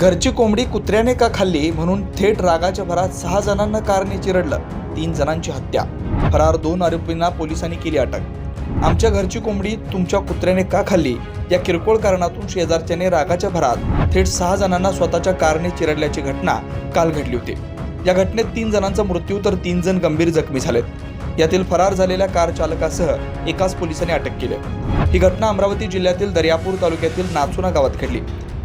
घरची कोंबडी कुत्र्याने का खाल्ली म्हणून थेट रागाच्या भरात सहा जणांना कारने चिरडलं तीन जणांची हत्या. फरार दोन आरोपींना पोलिसांनी केली अटक. आमच्या घरची कोंबडी तुमच्या कुत्र्याने का खाल्ली? या किरकोळ कारणातून शेजारच्याने रागाच्या भरात थेट सहा जणांना स्वतःच्या कारने चिरडल्याची घटना काल घडली होती. या घटनेत तीन जणांचा मृत्यू तर तीन जण गंभीर जखमी झालेत. यातील फरार झालेल्या कार चालकासह एकाच पोलिसांनी अटक केली. ही घटना अमरावती जिल्ह्यातील दर्यापूर तालुक्यातील नाचुना गावात घडली.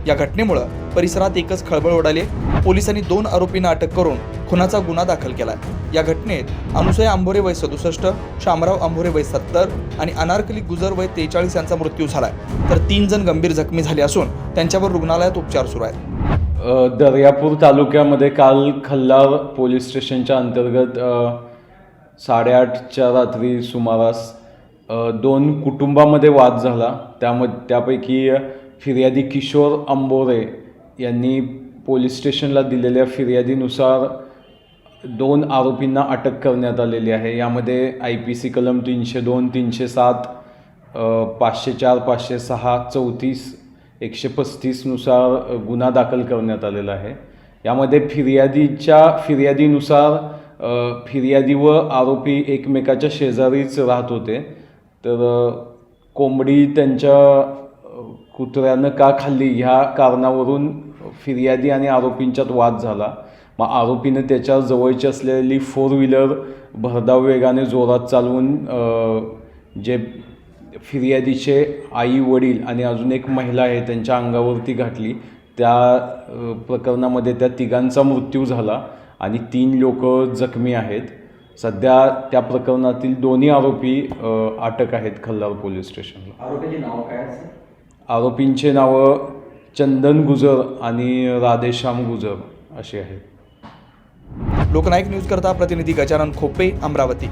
या घटनेमुळं परिसरात एकच खळबळ उडाली पोलिसांनी दोन आरोपींना अटक करून खुनाचा गुन्हा दाखल केला या घटनेत अनुसया आंभोरे वय सदुसष्ट शामराव आंभोरे वय सत्तर आणि अनारकली गुजर वय तेचाळीस यांचा मृत्यू झालाय तर तीन जण गंभीर जखमी झाले असून त्यांच्यावर रुग्णालयात उपचार सुरू आहेत. दर्यापूर तालुक्यामध्ये काल खल्लार पोलीस स्टेशनच्या अंतर्गत साडेआठच्या रात्री सुमारास दोन कुटुंबामध्ये वाद झाला. त्यामध्ये त्यापैकी फिर्यादी किशोर अंबोरे यांनी पोलीस स्टेशनला दिलेल्या फिर्यादीनुसार दोन आरोपींना अटक करण्यात आलेली आहे. यामध्ये आय पी सी कलम तीनशे दोन तीनशे सात पाचशे चार पाचशे सहा चौतीस एकशे पस्तीसनुसार गुन्हा दाखल करण्यात आलेला आहे. यामध्ये फिर्यादीच्या फिर्यादीनुसार फिर्यादी व आरोपी एकमेकाच्या शेजारीच राहत होते. तर कोंबडी त्यांच्या कुत्र्यानं का खाल्ली? ह्या कारणावरून फिर्यादी आणि आरोपींच्यात वाद झाला. मग आरोपीनं त्याच्या जवळची असलेली फोर व्हीलर भरधाव वेगाने जोरात चालवून जे फिर्यादीचे आई वडील आणि अजून एक महिला आहे त्यांच्या अंगावरती घातली. त्या प्रकरणामध्ये त्या तिघांचा मृत्यू झाला आणि तीन लोक जखमी आहेत. सध्या त्या प्रकरणातील दोन्ही आरोपी अटक आहेत खल्लार पोलीस स्टेशनला. आरोपीचे नाव काय असेल आरोपींचे नावं चंदन गुजर आणि राधेश्याम गुजर अशी आहेत. लोकनायक न्यूज करता प्रतिनिधी गजानन खोपे अमरावती.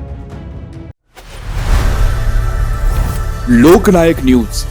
लोकनायक न्यूज.